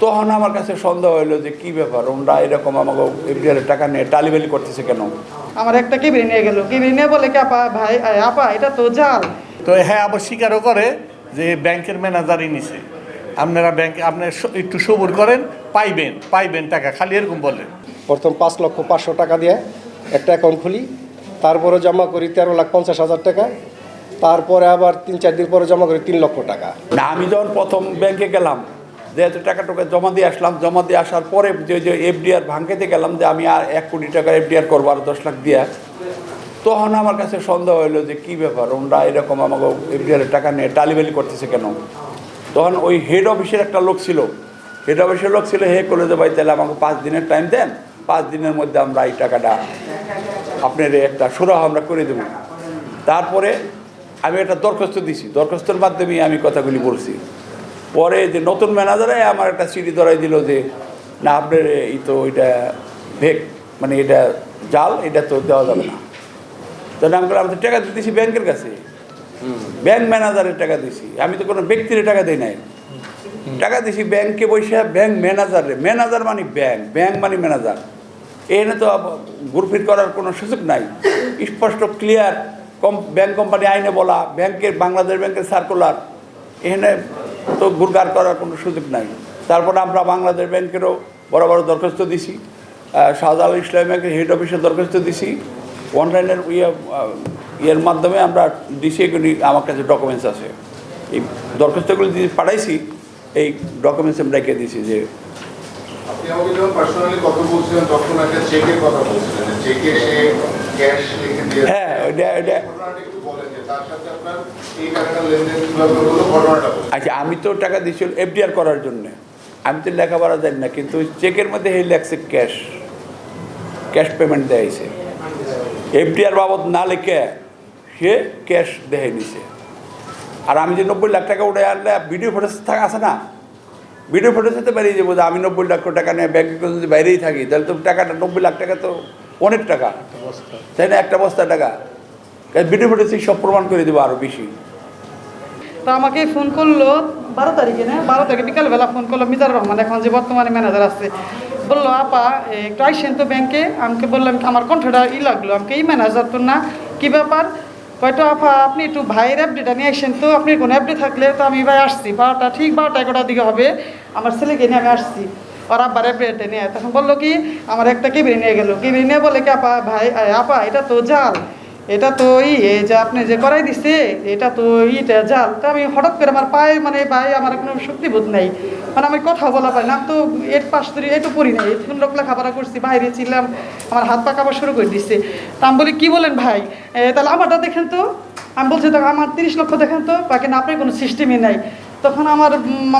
তখন আমার কাছে সন্দেহ হইল যে কি ব্যাপার? ওরা এরকম আমাকে এফডিআর টাকা নিয়ে টালিবালি করতেছে কেন? আমার একটা কেবিরি নিয়ে গেল। কেবিরি নিয়ে বলে কি আপা ভাই আ, আপা এটা তো জাল। তো হ্যাঁ আবার স্বীকারও করে যে ব্যাংকের ম্যানেজারই নিছে। আপনারা ব্যাংক আপনার একটু সবুর করেন পাইবেন পাইবেন টাকা খালি এরকম বললেন প্রথম পাঁচ লক্ষ পাঁচশো টাকা দিয়ে একটা অ্যাকাউন্ট খুলি তারপরে জমা করি তেরো লাখ পঞ্চাশ হাজার টাকা তারপরে আবার তিন চার দিন পরে জমা করি তিন লক্ষ টাকা। না আমি যখন প্রথম ব্যাংকে গেলাম যেহেতু টাকা টাকা জমা দিয়ে আসলাম, জমা দিয়ে আসার পরে যে যে এফডিআর ভাঙকেতে গেলাম যে আমি আর এক কোটি টাকা এফডিআর করব, আর দশ লাখ দিয়া, তখন আমার কাছে সন্দেহ হইল যে কি ব্যাপার ওরা এরকম আমাকে এফডিআর টাকা নিয়ে টালিবালি করতেছে কেন? তখন ওই হেড অফিসের একটা লোক ছিল হেড অফিসের লোক ছিল, হে করে যে ভাই তাহলে আমাকে পাঁচ দিনের টাইম দেন, পাঁচ দিনের মধ্যে আমরা এই টাকাটা আপনার একটা সুরাহ আমরা করে দেবো। তারপরে আমি একটা দরখাস্ত দিছি, দরখাস্তর মাধ্যমে আমি কথাগুলি বলছি। পরে যে নতুন ম্যানেজারে আমার একটা সিডি ধরাই দিল যে না আপনার এই তো এটা ভেক মানে এটা জাল এটা তো দেওয়া যাবে না। তো আমি বললাম, আমি তো টাকা দিতেছি ব্যাংকের কাছে। ব্যাংক ম্যানেজারের টাকা দিছি। আমি তো কোনো ব্যক্তির টাকা দিই নাই। টাকা দিছি ব্যাংকে বসে ব্যাংক ম্যানেজারে ম্যানেজার মানে ব্যাংক ব্যাংক মানে ম্যানেজার এনে তো ঘুরফির করার কোনো সুযোগ নাই। স্পষ্ট ক্লিয়ার কম ব্যাংক কোম্পানি আইনে বলা ব্যাংকের বাংলাদেশ ব্যাংকের সার্কুলার এখানে তো গুরগার করার কোনো সুযোগ নাই। তারপরে আমরা বাংলাদেশ ব্যাংকেরও বড় বড় দরখাস্ত দিছি। আহ, শাহজালাল ইসলাম ব্যাংকের হেড অফিসে দরখাস্ত দিছি। অনলাইনের ইয়ে ইয়ের মাধ্যমে আমরা দিছি এগুলি আমার কাছে ডকুমেন্টস আছে। এই দরখাস্তগুলি যদি পাঠাইছি এই ডকুমেন্টস আমি রেখে দিছি যে হ্যাঁ ওইটা ওইটা আচ্ছা আমি তো টাকা দিয়েছিল এফডিআর করার জন্যে। আমি তো লেখাপড়া জানি না কিন্তু চেকের মধ্যে এই লেখছে ক্যাশ ক্যাশ পেমেন্ট দেয়াইছে এফডিআর বাবদ না লিখে সে ক্যাশ দেহে নিছে। আর আমি যে নব্বই লাখ টাকা উঠে আনলে ভিডিও ফুটেজ থাকা আছে না? ভিডিও ফুটেজে তো বেরিয়ে যাব যে আমি নব্বই লাখ টাকা নিয়ে ব্যাংকে যদি বাইরেই থাকি তাহলে তো টাকাটা নব্বই লাখ টাকা তো অনেক টাকা। তাই না? একটা বস্তা টাকা। ভিডিও ফুটেজে সব প্রমাণ করে দেবো আরও বেশি। তো আমাকে ফোন করল, বারো তারিখে না? বারো তারিখে বিকালবেলা ফোন করল মিজার রহমান, এখন যে বর্তমানে ম্যানেজার আছে। বলল, আপা একটু আইসেন তো ব্যাংকে আমাকে বললাম, আমার কণ্ঠটা ই লাগল আমাকে এই ম্যানেজার তো না। কী ব্যাপার? কয়তো আপা, আপনি একটু ভাইয়ের অ্যাপডেটা নিয়ে আসেন তো, আপনি কোনো অ্যাপডেট থাকলে তো আমি ভাই আসছি। বারোটা, ঠিক বারোটা এগারোটার দিকে হবে। আমার ছেলেকে নিয়ে আমি আসছি। ওর আব্বার অ্যাপডেটে নিয়ে। তখন বলল কি, আমার একটা কেবিরি নিয়ে গেলো। কেবিরি নিয়ে বলে কি, আপা, ভাই আপা, এটা তো জাল। এটা তো ই এই যে আপনি যে করাই দিছে, এটা তো ইটা জাল। তা আমি হঠাৎ করে আমার পায়ে মানে পায়ে আমার কোনো শক্তিবোধ নাই। মানে আমি কথা বলা পারি না। তো এর পাশ ধরে এটু পড়ি নাই। কোন লোক লেখাপড়া করছি, বাইরে ছিলাম, আমার হাত পা কাপড় শুরু করে দিচ্ছে তা আমি বলি, কী বলেন ভাই? তাহলে আমারটা দেখেন তো। আমি বলছি তখন আমার তিরিশ লক্ষ দেখেন তো, বাকি না, আপনার কোনো সিস্টেমই নাই। তখন আমার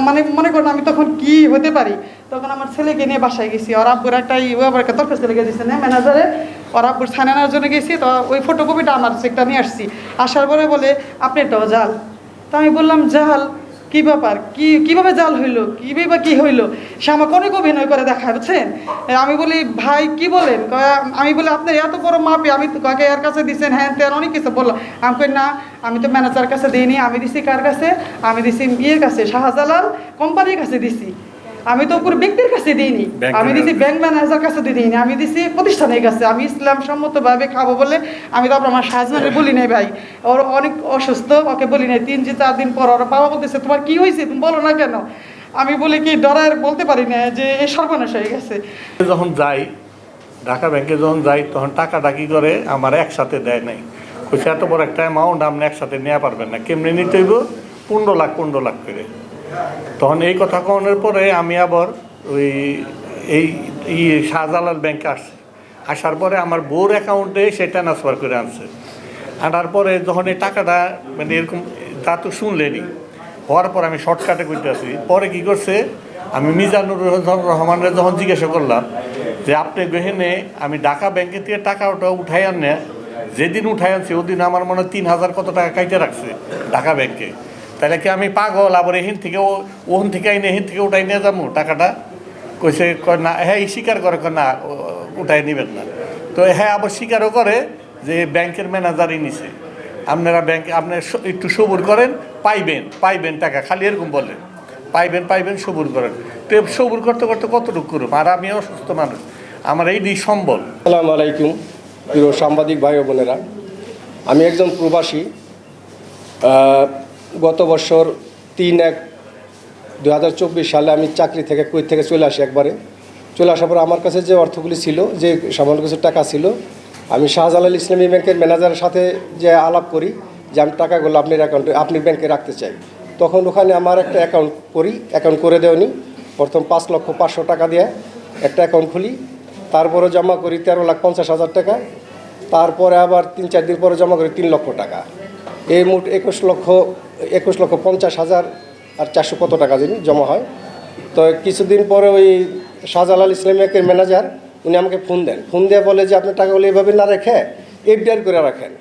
মানে মনে করেন আমি তখন কি হতে পারি? তখন আমার ছেলেকে নিয়ে বাসায় গেছি। ওর আব্বুর একটা আবার একটা দরখাস্ত লেগে দিচ্ছে না ম্যানেজারে। ওর আব্বুর আনার জন্য গেছি, তো ওই ফটোকপিটা আমার চেকটা নিয়ে আসছি। আসার পরে বলে, আপনি এটাও জাল। তো আমি বললাম, জাল? কি ব্যাপার? কি, কীভাবে জাল হইল? বা কী হইল? সে আমাকে অনেক অভিনয় করে দেখায়, বুঝছেন? আমি বলি, ভাই, কি বলেন? আমি বলি আপনি এত বড় মাপে আমি কাকে এর কাছে দিচ্ছেন হ্যাঁ তেন অনেক কিছু বললাম আমি কই, না, আমি তো ম্যানেজার কাছে দিইনি, আমি দিছি কার কাছে? আমি দিছি ইয়ের কাছে, শাহজালাল কোম্পানির কাছে দিছি। আমি তো কোনো ব্যক্তির কাছে দিইনি। আমি দিছি ব্যাংক ম্যানেজার কাছে দিইনি আমি দিছি প্রতিষ্ঠানের কাছে। আমি ইসলাম সম্মতভাবে খাব বলে আমি তারপর আমার শাহজাহানের বলি নাই ভাই। ওর অনেক অসুস্থ ওকে বলি নাই। তিন যে চার দিন পর ওর বাবা বলতেছে তোমার কি হয়েছে? তুমি বলো না কেন? আমি বলি কি ডরার বলতে পারি না যে এ সর্বনাশ হয়ে গেছে। যখন যাই ঢাকা ব্যাংকে যখন যাই তখন টাকাটা কি করে? আমার একসাথে দেয় নাই। কইছে এত বড় একটা অ্যামাউন্ট আপনি একসাথে নেওয়া পারবেন না। কেমনি নিতে হইব? পনেরো লাখ পনেরো লাখ করে। তখন এই কথা কনের পরে আমি আবার ওই এই ই শাহজালাল ব্যাংকে আসছি। আসার পরে আমার বোর অ্যাকাউন্টে সেটা ট্রান্সফার করে আনছে। আনার পরে যখন এই টাকাটা মানে এরকম তা তো শুনলেনি। হওয়ার পর আমি শর্টকাটে করতে আসি পরে কি করছে, আমি মিজানুর রহ- রহমানের যখন জিজ্ঞাসা করলাম যে, আপনি গেহেনে আমি ঢাকা ব্যাংকে থেকে টাকা ওটা উঠাই আনে যেদিন উঠাই আনছি, ওদিন আমার মনে হয় তিন হাজার কত টাকা কাইতে রাখছে ঢাকা ব্যাংকে তাহলে কি আমি পাগল? আবার এহিন থেকে ও ওখান থেকে আইনে এহিন থেকে উঠাই নিয়ে যাব টাকাটা? কইছে, কয়, না হ্যাঁ এই স্বীকার করে। না উঠাই নেবেন না। তো হ্যাঁ আবার স্বীকারও করে যে ব্যাংকের ম্যানেজারই নিছে। আপনারা ব্যাংকে, আপনার একটু সবুর করেন, পাইবেন পাইবেন টাকা, খালি এরকম বলেন। পাইবেন পাইবেন, সবুর করেন। তো সবুর করতে করতে কতটুকু করুম? আর আমি অসুস্থ মানুষ, আমার এই নিঃ সম্বল। আসসালামু আলাইকুম সাংবাদিক ভাই বোনেরা। আমি একজন প্রবাসী গত বছর তিন এক দু সালে আমি চাকরি থেকে কুয়েত থেকে চলে আসি একবারে। চলে আসার পর আমার কাছে যে অর্থগুলি ছিল, যে সামান্য কিছু টাকা ছিল, আমি শাহজালাল ইসলামী ব্যাংকের ম্যানেজারের সাথে যে আলাপ করি, যে আমি টাকাগুলো আপনার অ্যাকাউন্টে আপনি ব্যাংকে রাখতে চাই। তখন ওখানে আমার একটা অ্যাকাউন্ট করি অ্যাকাউন্ট করে দেওনি প্রথম পাঁচ লক্ষ পাঁচশো টাকা দিয়ে একটা অ্যাকাউন্ট খুলি। তারপরে জমা করি তেরো লাখ পঞ্চাশ হাজার টাকা। তারপরে আবার তিন চার দিন পরে জমা করি তিন লক্ষ টাকা। এই মোট একুশ লক্ষ একুশ লক্ষ পঞ্চাশ হাজার আর চারশো কত টাকা জানি জমা হয়। তো কিছুদিন পরে ওই শাহজালাল ব্যাংকের ম্যানেজার, উনি আমাকে ফোন দেন। ফোন দিয়ে বলে যে আপনি টাকাগুলো এইভাবে না রেখে এফডিআর করে রাখেন।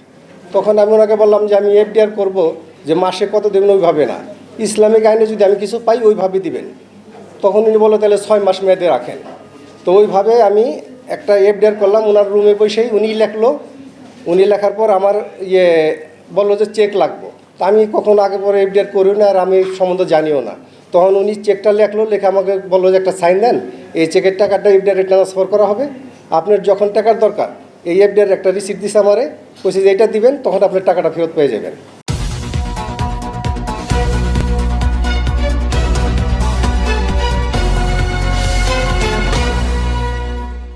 তখন আমি ওনাকে বললাম যে, আমি এফডিআর করব যে, মাসে কত দেবেন ওইভাবে না। ইসলামিক আইনে যদি আমি কিছু পাই, ওইভাবে দিবেন। তখন উনি বলল, তাহলে ছয় মাস মেয়াদে রাখেন। তো ওইভাবে আমি একটা এফডিআর করলাম ওনার রুমে বসেই উনি লেখলো। উনি লেখার পর আমার ইয়ে বলল যে, চেক লাগবো। তা আমি কখনো আগে পরে এফডিআর করিও না আর আমি সম্বন্ধে জানিও না। তখন উনি চেকটা লেখলো, লেখে আমাকে বলল যে একটা সাইন দেন, এই চেকের টাকাটা এফডিআর ট্রান্সফার করা হবে। আপনার যখন টাকার দরকার, এই এফডিআর একটা রিসিপ্ট দিছে আমারে, কইছে এইটা দিবেন, তখন আপনার টাকাটা ফেরত পেয়ে যাবেন।